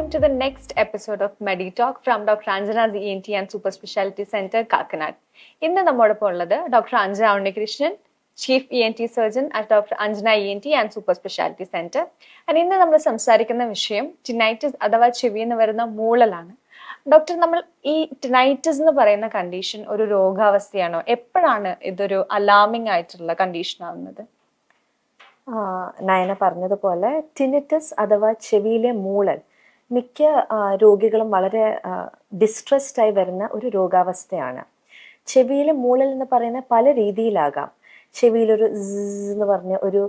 welcome to the next episode of MediTalk from Dr. Anjana's ENT and Super Specialty Center, Kakkanad ഇന്ന് നമ്മോടൊപ്പം ഉള്ളത് doctor Anjana Unnikrishnan chief E N T surgeon at doctor Anjana E N T and super speciality centre and ഇന്ന് നമ്മൾ സംസാരിക്കുന്ന വിഷയം ടിനൈറ്റിസ് അഥവാ ചെവിയിൽ നിന്ന് വരുന്ന മൂളലാണ്. ഡോക്ടർ നമ്മൾ ഈ ടിനൈറ്റിസ് എന്ന് പറയുന്ന കണ്ടീഷൻ ഒരു രോഗാവസ്ഥയാണോ? എപ്പോഴാണ് ഇതൊരു അലാമിംഗ് ആയിട്ടുള്ള കണ്ടീഷൻ ആവുന്നത്? നയന പറഞ്ഞതുപോലെ ടിനിറ്റസ് അഥവാ ചെവിയിലെ മൂളൽ മിക്ക രോഗികളും വളരെ ഡിസ്ട്രസ്ഡായി വരുന്ന ഒരു രോഗാവസ്ഥയാണ്. ചെവിയിലെ മൂളൽ എന്ന് പറയുന്ന പല രീതിയിലാകാം. ചെവിയിലൊരു എന്ന് പറഞ്ഞ ഒരു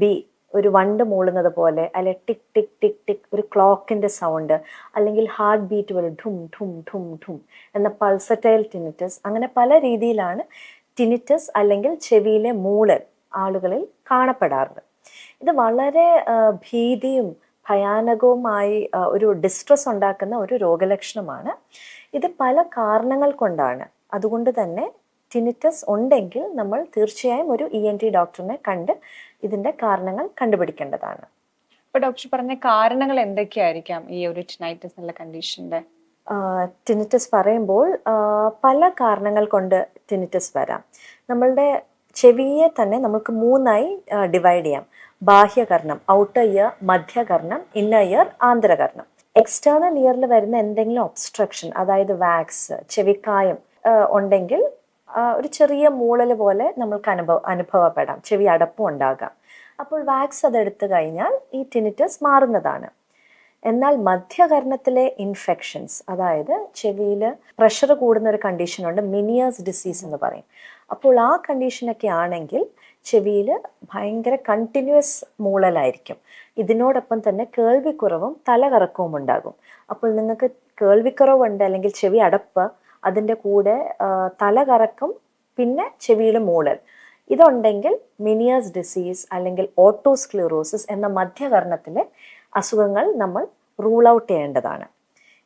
ബി ഒരു വണ്ട് മൂളുന്നത് പോലെ അല്ലെ ടിക് ടിക് ടിക് ടിക് ഒരു ക്ലോക്കിന്റെ സൗണ്ട് അല്ലെങ്കിൽ ഹാർട്ട് ബീറ്റ് പോലെ ഠും ഠും ഠും ഠും എന്ന പൾസറ്റൈൽ ടിനിറ്റസ്. അങ്ങനെ പല രീതിയിലാണ് ടിനിറ്റസ് അല്ലെങ്കിൽ ചെവിയിലെ മൂളൽ ആളുകളിൽ കാണപ്പെടാറുണ്ട് ഇത് വളരെ ഭീതിയും ഭയാനകവുമായി ഒരു ഡിസ്ട്രസ് ഉണ്ടാക്കുന്ന ഒരു രോഗലക്ഷണമാണ്. ഇത് പല കാരണങ്ങൾ കൊണ്ടാണ്. അതുകൊണ്ട് തന്നെ ടിനിറ്റസ് ഉണ്ടെങ്കിൽ നമ്മൾ തീർച്ചയായും ഒരു ഇ എൻ ടി ഡോക്ടറിനെ കണ്ട് ഇതിന്റെ കാരണങ്ങൾ കണ്ടുപിടിക്കേണ്ടതാണ്. അപ്പൊ ഡോക്ടർ പറഞ്ഞ കാരണങ്ങൾ എന്തൊക്കെയായിരിക്കാം ഈ ഒരു ടിനൈറ്റസ് എന്നുള്ള കണ്ടീഷന്റെ ടിനിറ്റസ് പറയുമ്പോൾ പല കാരണങ്ങൾ കൊണ്ട് ടിനിറ്റസ് വരാം. നമ്മളുടെ ചെവിയെ തന്നെ നമുക്ക് മൂന്നായി ഡിവൈഡ് ചെയ്യാം. ബാഹ്യകർണം ഔട്ടർ ഇയർ മധ്യകർണം ഇന്നർ ഇയർ ആന്തരകർണം. എക്സ്റ്റേണൽ ഇയറിൽ വരുന്ന എന്തെങ്കിലും ഒബ്സ്ട്രക്ഷൻ അതായത് വാക്സ് ചെവിക്കായം ഉണ്ടെങ്കിൽ ഒരു ചെറിയ മൂളൽ പോലെ നമ്മൾക്ക് അനുഭവ അനുഭവപ്പെടാം ചെവി അടപ്പും ഉണ്ടാകാം. അപ്പോൾ വാക്സ് അതെടുത്ത് കഴിഞ്ഞാൽ ഈ ടിനിറ്റസ് മാറുന്നതാണ്. എന്നാൽ മധ്യകർണത്തിലെ ഇൻഫെക്ഷൻസ് അതായത് ചെവിയിൽ പ്രഷർ കൂടുന്ന ഒരു കണ്ടീഷനുണ്ട് മിനിയേഴ്സ് ഡിസീസ് എന്ന് പറയും. അപ്പോൾ ആ കണ്ടീഷനൊക്കെ ആണെങ്കിൽ ചെവിയിൽ ഭയങ്കര കണ്ടിന്യൂസ് മൂളലായിരിക്കും. ഇതിനോടൊപ്പം തന്നെ കേൾവിക്കുറവും തലകറക്കവും ഉണ്ടാകും. അപ്പോൾ നിങ്ങൾക്ക് കേൾവിക്കുറവുണ്ട് അല്ലെങ്കിൽ ചെവി അടപ്പ് അതിന്റെ കൂടെ തലകറക്കം പിന്നെ ചെവിയിൽ മൂളൽ. ഇതുണ്ടെങ്കിൽ മിനിയേഴ്സ് ഡിസീസ് അല്ലെങ്കിൽ ഓട്ടോസ്ക്ലിറോസിസ് എന്ന മധ്യകർണത്തിലെ അസുഖങ്ങൾ നമ്മൾ റൂൾ ഔട്ട് ചെയ്യേണ്ടതാണ്.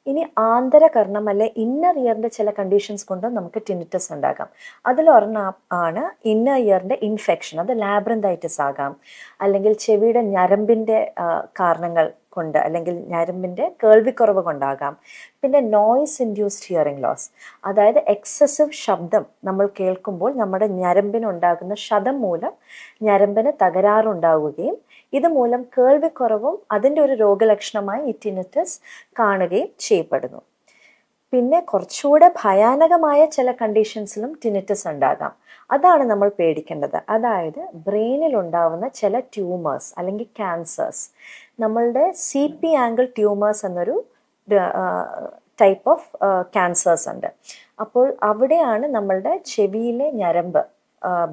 ഇനി ആന്തരകർണം അല്ലെ ഇന്നർ ഇയറിന്റെ ചില കണ്ടീഷൻസ് കൊണ്ട് നമുക്ക് ടിനിറ്റസ് ഉണ്ടാകാം. അതിലൊരെണ്ണം ആണ് ഇന്നർ ഇയറിന്റെ ഇൻഫെക്ഷൻ അത് ലാബ്രന്തൈറ്റിസ് ആകാം. അല്ലെങ്കിൽ ചെവിയുടെ ഞരമ്പിന്റെ കാരണങ്ങൾ കൊണ്ട് അല്ലെങ്കിൽ ഞരമ്പിന്റെ കേൾവിക്കുറവ് കൊണ്ടാകാം. പിന്നെ നോയ്സ് ഇൻഡ്യൂസ്ഡ് ഹിയറിംഗ് ലോസ് അതായത് എക്സസീവ് ശബ്ദം നമ്മൾ കേൾക്കുമ്പോൾ നമ്മുടെ ഞരമ്പിനുണ്ടാകുന്ന ശതം മൂലം ഞരമ്പിന് തകരാറുണ്ടാവുകയും ഇതുമൂലം കേൾവിക്കുറവും അതിന്റെ ഒരു രോഗലക്ഷണമായി ഇറ്റിനറ്റസ് കാണുകയും ചെയ്യപ്പെടുന്നു. പിന്നെ കുറച്ചുകൂടെ ഭയാനകമായ ചില കണ്ടീഷൻസിലും ടിനിറ്റസ് ഉണ്ടാകാം. അതാണ് നമ്മൾ പേടിക്കേണ്ടത്. അതായത് ബ്രെയിനിൽ ഉണ്ടാവുന്ന ചില ട്യൂമേഴ്സ് അല്ലെങ്കിൽ ക്യാൻസേഴ്സ് നമ്മളുടെ സി പി ആംഗിൾ ട്യൂമേഴ്സ് എന്നൊരു ടൈപ്പ് ഓഫ് ക്യാൻസേഴ്സ് ഉണ്ട്. അപ്പോൾ അവിടെയാണ് നമ്മളുടെ ചെവിയിലെ ഞരമ്പ്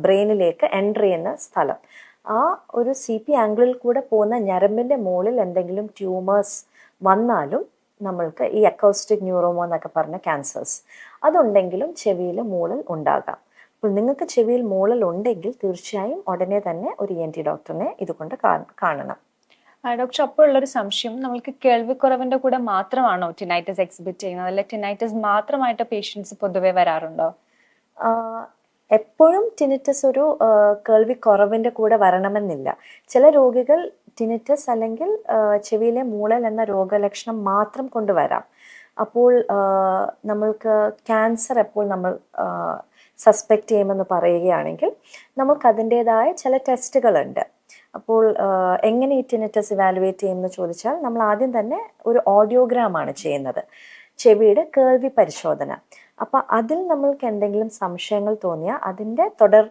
ബ്രെയിനിലേക്ക് എൻട്രി ചെയ്യുന്ന സ്ഥലം. ആ ഒരു സി പി ആംഗിളിൽ കൂടെ പോകുന്ന ഞരമ്പിന്റെ മുകളിൽ എന്തെങ്കിലും ട്യൂമേഴ്സ് വന്നാലും നമ്മൾക്ക് ഈ അക്കോസ്റ്റിക് ന്യൂറോമോ എന്നൊക്കെ പറഞ്ഞ ക്യാൻസേഴ്സ് അതുണ്ടെങ്കിലും ചെവിയിൽ മുകളിൽ ഉണ്ടാകാം. അപ്പോൾ നിങ്ങൾക്ക് ചെവിയിൽ മൂളൽ ഉണ്ടെങ്കിൽ തീർച്ചയായും ഉടനെ തന്നെ ഒരു ഇ എൻ ടി ഡോക്ടറിനെ ഇതുകൊണ്ട് കാണണം. ഡോക്ടർ അപ്പോൾ ഉള്ളൊരു സംശയം. നമ്മൾക്ക് കേൾവിക്കുറവിന്റെ കൂടെ മാത്രമാണോ ടിനൈറ്റസ് എക്സിബിറ്റ് ചെയ്യുന്നത്? അല്ലെ ടിനൈറ്റസ് മാത്രമായിട്ട് പേഷ്യൻസ് പൊതുവെ വരാറുണ്ടോ? എപ്പോഴും ടിനിറ്റസ് ഒരു കേൾവിക്കുറവിന്റെ കേൾവി കുറവിന്റെ കൂടെ വരണമെന്നില്ല. ചില രോഗികൾ ടിനിറ്റസ് അല്ലെങ്കിൽ ചെവിയിലെ മൂളൽ എന്ന രോഗലക്ഷണം മാത്രം കൊണ്ടുവരാം അപ്പോൾ നമ്മൾക്ക് ക്യാൻസർ എപ്പോൾ നമ്മൾ സസ്പെക്ട് ചെയ്യുമെന്ന് പറയുകയാണെങ്കിൽ നമുക്ക് അതിന്റെതായ ചില ടെസ്റ്റുകളുണ്ട് അപ്പോൾ എങ്ങനെ ഈ ടിനിറ്റസ് ഇവാലുവേറ്റ് ചെയ്യുമെന്ന് ചോദിച്ചാൽ നമ്മൾ ആദ്യം തന്നെ ഒരു ഓഡിയോഗ്രാമാണ് ചെയ്യുന്നത്. ചെവിയുടെ കേൾവി പരിശോധന. അപ്പം അതിൽ നമ്മൾക്ക് എന്തെങ്കിലും സംശയങ്ങൾ തോന്നിയാൽ അതിന്റെ തുടർ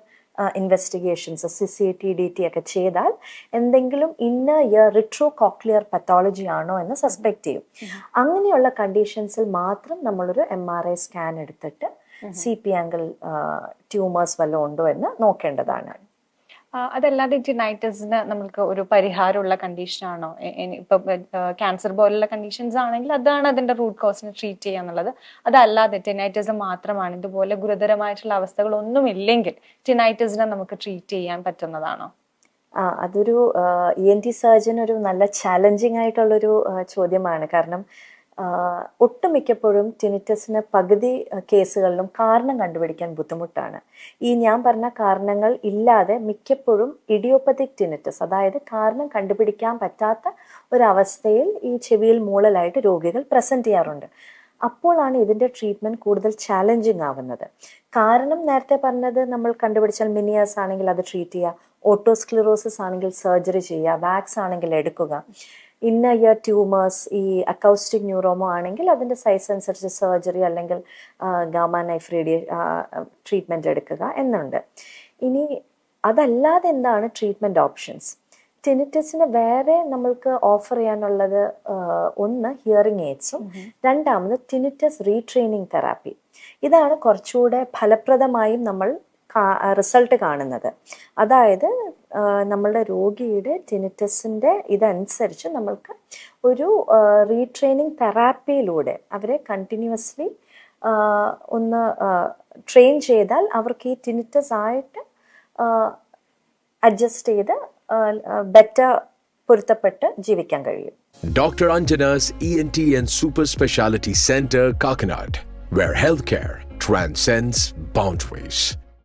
investigations C C T D T ഒക്കെ ചെയ്താൽ എന്തെങ്കിലും inner ear retro cochlear pathology ആണോ എന്ന് സസ്പെക്ട് ചെയ്യും. അങ്ങനെയുള്ള കണ്ടീഷൻസിൽ മാത്രം നമ്മളൊരു എം ആർ ഐ സ്കാൻ എടുത്തിട്ട് സി പി ആംഗിൾ ട്യൂമേഴ്സ് വല്ലതും ഉണ്ടോ എന്ന് നോക്കേണ്ടതാണ്. അതല്ലാതെ ടിനൈറ്റിസിന് നമ്മൾക്ക് ഒരു പരിഹാരമുള്ള കണ്ടീഷൻ ആണോ? എ- ഇപ്പൊ ക്യാൻസർ പോലുള്ള കണ്ടീഷൻസ് ആണെങ്കിൽ അതാണ് അതിന്റെ റൂട്ട് കോസിനെ ട്രീറ്റ് ചെയ്യുക എന്നുള്ളത്. അതല്ലാതെ ടിനൈറ്റിസ് മാത്രമാണ്. ഇതുപോലെ ഗുരുതരമായിട്ടുള്ള അവസ്ഥകളൊന്നും ഇല്ലെങ്കിൽ ടിനൈറ്റിസിനെ നമുക്ക് ട്രീറ്റ് ചെയ്യാൻ പറ്റുന്നതാണോ? ആ അതൊരു ഇ എൻ ടി സർജൻ ഒരു നല്ല ചാലഞ്ചിങ് ആയിട്ടുള്ളൊരു ചോദ്യമാണ്. കാരണം ഒട്ടുമിക്കപ്പോഴും ടിനിറ്റസിന് പകുതി കേസുകളിലും കാരണം കണ്ടുപിടിക്കാൻ ബുദ്ധിമുട്ടാണ്. ഈ ഞാൻ പറഞ്ഞ കാരണങ്ങൾ ഇല്ലാതെ മിക്കപ്പോഴും ഇഡിയോപ്പത്തിക് ടിനിറ്റസ് അതായത് കാരണം കണ്ടുപിടിക്കാൻ പറ്റാത്ത ഒരവസ്ഥയിൽ ഈ ചെവിയിൽ മൂളലായിട്ട് രോഗികൾ പ്രസന്റ് ചെയ്യാറുണ്ട്. അപ്പോഴാണ് ഇതിന്റെ ട്രീറ്റ്മെന്റ് കൂടുതൽ ചാലഞ്ചിങ് ആവുന്നത്. കാരണം നേരത്തെ പറഞ്ഞത് നമ്മൾ കണ്ടുപിടിച്ചാൽ മിനിയേഴ്സ് ആണെങ്കിൽ അത് ട്രീറ്റ് ചെയ്യുക ഓട്ടോസ്ക്ലിറോസിസ് ആണെങ്കിൽ സർജറി ചെയ്യുക വാക്സ് ആണെങ്കിൽ എടുക്കുക. ഇന്ന ഇയർ ട്യൂമേഴ്സ് ഈ അക്കൗസ്റ്റിക് ന്യൂറോമോ ആണെങ്കിൽ അതിന്റെ സൈസ് അനുസരിച്ച് സർജറി അല്ലെങ്കിൽ ഗാമ നൈഫ് റേഡിയ ട്രീറ്റ്മെന്റ് എടുക്കുക എന്നുണ്ട്. ഇനി അതല്ലാതെ എന്താണ് ട്രീറ്റ്മെന്റ് ഓപ്ഷൻസ് ടിനിറ്റസിന് വേറെ നമ്മൾക്ക് ഓഫർ ചെയ്യാനുള്ളത് ഒന്ന് ഹിയറിംഗ് എയ്ഡ്സും രണ്ടാമത് ടിനിറ്റസ് റീട്രെയിനിങ് തെറാപ്പി ഇതാണ് കുറച്ചുകൂടെ ഫലപ്രദമായും നമ്മൾ റിസൾട്ട് കാണുന്നത്. അതായത് നമ്മളുടെ രോഗിയുടെ ടിനിറ്റസിന്റെ ഇതനുസരിച്ച് നമ്മൾക്ക് ഒരു റീട്രെയിനിങ് തെറാപ്പിയിലൂടെ അവരെ കണ്ടിന്യൂസ്ലി ഒന്ന് ട്രെയിൻ ചെയ്താൽ അവർക്ക് ഈ ടിനിറ്റസ് ആയിട്ട് അഡ്ജസ്റ്റ് ചെയ്ത് ബെറ്റർ പൊരുത്തപ്പെട്ട് ജീവിക്കാൻ കഴിയും doctor Anjana's E N T and super speciality centre Kakkanad where health care transcends boundaries.